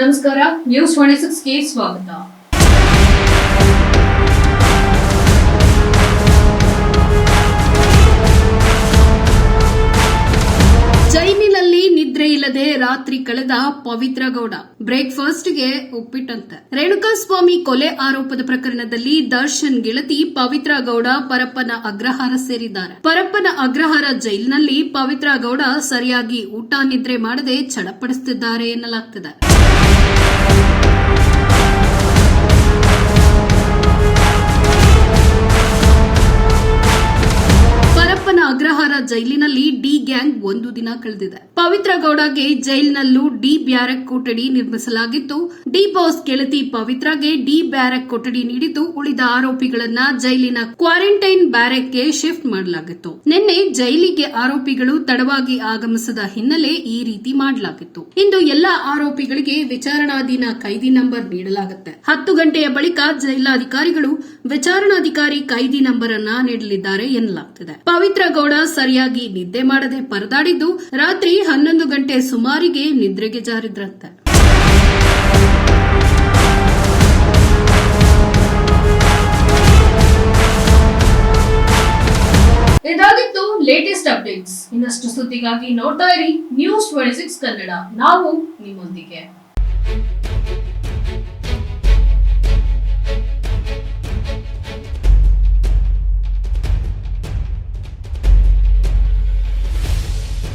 ನಮಸ್ಕಾರ news twenty ಸಿಕ್ಸ್ಗೆ ಸ್ವಾಗತ. ಜೈಲಿನಲ್ಲಿ ನಿದ್ರೆ ಇಲ್ಲದೆ ರಾತ್ರಿ ಕಳೆದ ಪವಿತ್ರ ಗೌಡ. ಬ್ರೇಕ್ಫಾಸ್ಟ್ಗೆ ಉಪ್ಪಿಟ್ಟಂತೆ. ರೇಣುಕಾಸ್ವಾಮಿ ಕೊಲೆ ಆರೋಪದ ಪ್ರಕರಣದಲ್ಲಿ ದರ್ಶನ್ ಗೆಳತಿ ಪವಿತ್ರ ಗೌಡ ಪರಪ್ಪನ ಅಗ್ರಹಾರ ಸೇರಿದ್ದಾರೆ. ಪರಪ್ಪನ ಅಗ್ರಹಾರ ಜೈಲಿನಲ್ಲಿ ಪವಿತ್ರ ಗೌಡ ಸರಿಯಾಗಿ ಊಟ, ನಿದ್ರೆ ಮಾಡದೆ ಚಡಪಡಿಸುತ್ತಿದ್ದಾರೆ ಎನ್ನಲಾಗ್ತಿದೆ. ಪರಪ್ಪನ ಅಗ್ರಹಾರ ಜೈಲಿನಲ್ಲಿ ಡಿ ಗ್ಯಾಂಗ್ ಒಂದು ದಿನ ಕಳೆದಿದೆ. ಪವಿತ್ರ ಗೌಡಗೆ ಜೈಲಿನಲ್ಲೂ ಡಿ ಬ್ಯಾರಕ್ ಕೊಠಡಿ ನಿರ್ಮಿಸಲಾಗಿತ್ತು. ಡಿ ಬಾಸ್ ಗೆಳತಿ ಪವಿತ್ರಗೆ ಡಿ ಬ್ಯಾರಕ್ ಕೊಠಡಿ ನೀಡಿದ್ದು ಉಳಿದ ಆರೋಪಿಗಳನ್ನ ಜೈಲಿನ ಕ್ವಾರಂಟೈನ್ ಬ್ಯಾರಕ್ಗೆ ಶಿಫ್ಟ್ ಮಾಡಲಾಗಿತ್ತು. ನಿನ್ನೆ ಜೈಲಿಗೆ ಆರೋಪಿಗಳು ತಡವಾಗಿ ಆಗಮಿಸಿದ ಹಿನ್ನೆಲೆ ಈ ರೀತಿ ಮಾಡಲಾಗಿತ್ತು. ಇಂದು ಎಲ್ಲಾ ಆರೋಪಿಗಳಿಗೆ ವಿಚಾರಣಾಧೀನ ಕೈದಿ ನಂಬರ್ ನೀಡಲಾಗುತ್ತೆ. ಹತ್ತು ಗಂಟೆಯ ಬಳಿಕ ಜೈಲಾಧಿಕಾರಿಗಳು ವಿಚಾರಣಾಧಿಕಾರಿ ಕೈದಿ ನಂಬರ್ ಅನ್ನ ನೀಡಲಿದ್ದಾರೆ ಎನ್ನಲಾಗುತ್ತಿದೆ ಪವಿತ್ರ ಗೌಡ ಸರಿಯಾಗಿ ನಿದ್ದೆ ಮಾಡದೆ ಪರದಾಡಿದ್ದು ರಾತ್ರಿ ಹನ್ನೊಂದು ಗಂಟೆ ಸುಮಾರಿಗೆ ನಿದ್ರೆಗೆ ಜಾರಿದ್ರಂತೆ. ಇದಾಗಿತ್ತು ಲೇಟೆಸ್ಟ್ ಅಪ್ಡೇಟ್ಸ್ ಇನ್ನಷ್ಟು ಸುದ್ದಿಗಾಗಿ ನೋಡ್ತಾ ಇರಿ ನ್ಯೂಸ್ ಟ್ವೆಂಟಿ ಸಿಕ್ಸ್ ಕನ್ನಡ. ನಾವು ನಿಮ್ಮೊಂದಿಗೆ.